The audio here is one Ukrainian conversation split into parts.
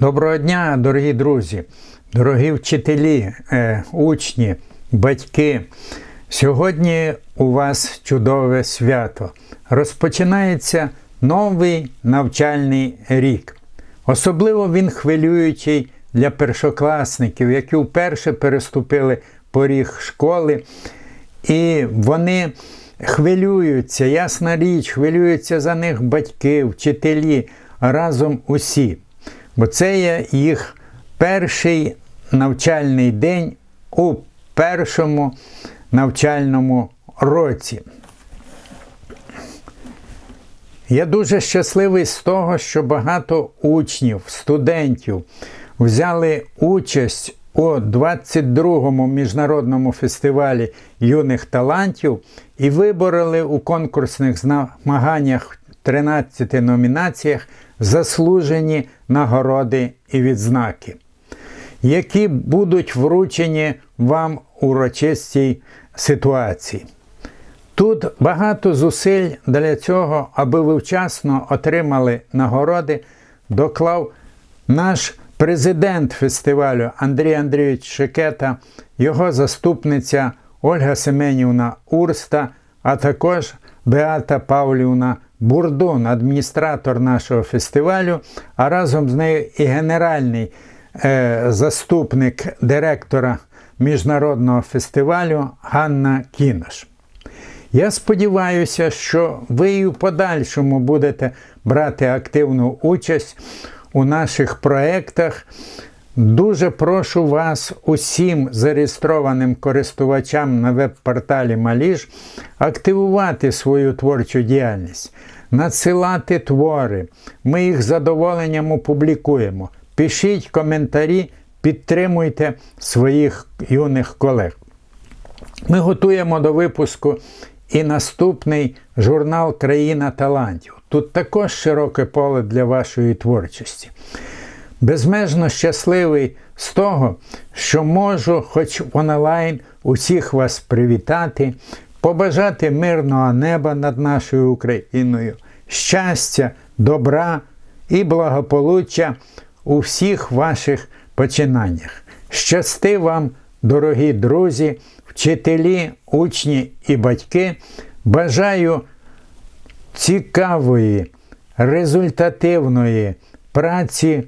Доброго дня, дорогі друзі, дорогі вчителі, е, учні, батьки. Сьогодні у вас чудове свято. Розпочинається новий навчальний рік. Особливо він хвилюючий для першокласників, які вперше переступили поріг школи. І вони хвилюються, ясна річ, хвилюються за них батьки, вчителі, разом усі. Бо це є їх перший навчальний день у першому навчальному році. Я дуже щасливий з того, що багато учнів, студентів взяли участь у 22-му міжнародному фестивалі юних талантів і вибороли у конкурсних змаганнях 13 номінаціях заслужені нагороди і відзнаки, які будуть вручені вам у урочистій ситуації. Тут багато зусиль для цього, аби ви вчасно отримали нагороди, доклав наш президент фестивалю Андрій Андрійович Шикета, його заступниця Ольга Семенівна Урста, а також Беата Павлівна Бурдун, адміністратор нашого фестивалю, а разом з нею і генеральний е, заступник директора міжнародного фестивалю Ганна Кінош. Я сподіваюся, що ви і в подальшому будете брати активну участь у наших проєктах. Дуже прошу вас, усім зареєстрованим користувачам на веб-порталі Маліж, активувати свою творчу діяльність, надсилати твори. Ми їх з задоволенням опублікуємо. Пишіть коментарі, підтримуйте своїх юних колег. Ми готуємо до випуску і наступний журнал Країна талантів. Тут також широке поле для вашої творчості. Безмежно щасливий з того, що можу, хоч онлайн, усіх вас привітати, побажати мирного неба над нашою Україною, щастя, добра і благополуччя у всіх ваших починаннях. Щасти вам, дорогі друзі, вчителі, учні і батьки. Бажаю цікавої, результативної праці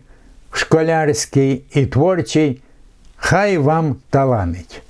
в школярській і творчий, Хай вам таланить!